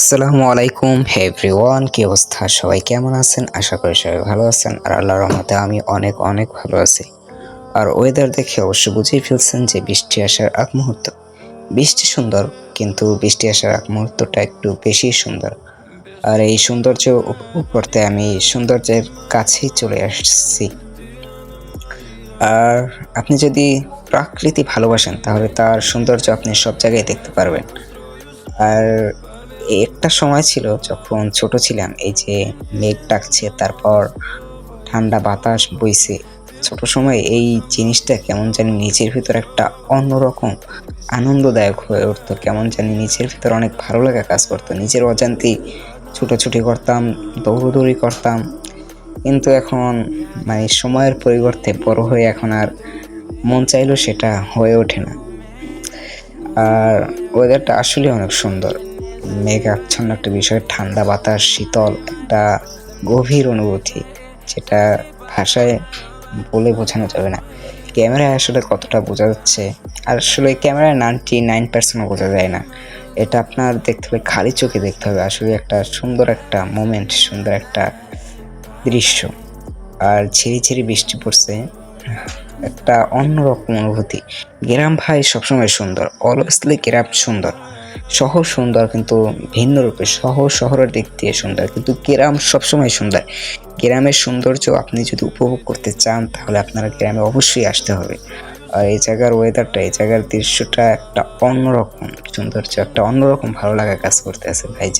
আসসালামু আলাইকুম এভরিওয়ান, কি অবস্থা? সবাই কেমন আছেন? আশা করি সবাই ভালো আছেন। আর আল্লাহর রহমতে আমি অনেক অনেক ভালো আছি। আর ওয়েদার দেখে অবশ্য বুঝেই ফেলছেন যে বৃষ্টি আসার আগ মুহূর্ত। বৃষ্টি সুন্দর, কিন্তু বৃষ্টি আসার আগ মুহূর্তটা একটু বেশি সুন্দর। আর এই সৌন্দর্য উপভোগ করতে আমি সৌন্দর্যের কাছেই চলে আসছি। আর আপনি যদি প্রাকৃতি ভালোবাসেন, তাহলে তার সৌন্দর্য আপনি সব জায়গায় দেখতে পারবেন। আর একটা সময় ছিল যখন ছোট ছিলাম, এই যে মেঘ ডাকছে, তারপর ঠান্ডা বাতাস বইছে। ছোট সময় এই জিনিসটা কেমন জানি নিজের ভিতর একটা অন্যরকম আনন্দদায়ক হয়ে উঠতো, কেমন জানি নিজের ভিতর অনেক ভালো লাগা কাজ করতো। নিজের অজান্তেই ছুটোছুটি করতাম, দৌড়দৌড়ি করতাম। কিন্তু এখন মানে সময়ের পরিবর্তে বড় হয়ে এখন আর মন চাইলেও সেটা হয়ে ওঠে না। আর ওয়েদারটা আসলে অনেক সুন্দর। মেঘ আচ্ছন্ন একটা বিষয়, ঠান্ডা বাতাস, শীতল একটা গভীর অনুভূতি, যেটা ভাষায় বলে বোঝানো যাবে না। ক্যামেরায় আসলে কতটা বোঝা যাচ্ছে আর আসলে ক্যামেরায় নাইনটি নাইন পার্সেন্টও বোঝা যায় না। এটা আপনার দেখতে হবে, খালি চোখে দেখতে হবে, আসলে একটা সুন্দর একটা মোমেন্ট সুন্দর একটা দৃশ্য। আর ঝিরি ঝিরি বৃষ্টি পড়ছে, একটা অন্যরকম অনুভূতি। গ্রাম ভাই সবসময় সুন্দর অলওয়েসলি গ্রাম সুন্দর। শহর সুন্দর, কিন্তু ভিন্ন রূপে শহর শহরের দিক দিয়ে সুন্দর, কিন্তু গ্রাম সবসময় সুন্দর। গ্রামের সৌন্দর্য আপনি যদি উপভোগ করতে চান, তাহলে আপনারা গ্রামে অবশ্যই আসতে হবে। আর এই জায়গার ওয়েদারটা এই জায়গার দৃশ্যটা একটা অন্যরকম, সৌন্দর্য একটা অন্যরকম ভালো লাগা কাজ করতে আছে ভাই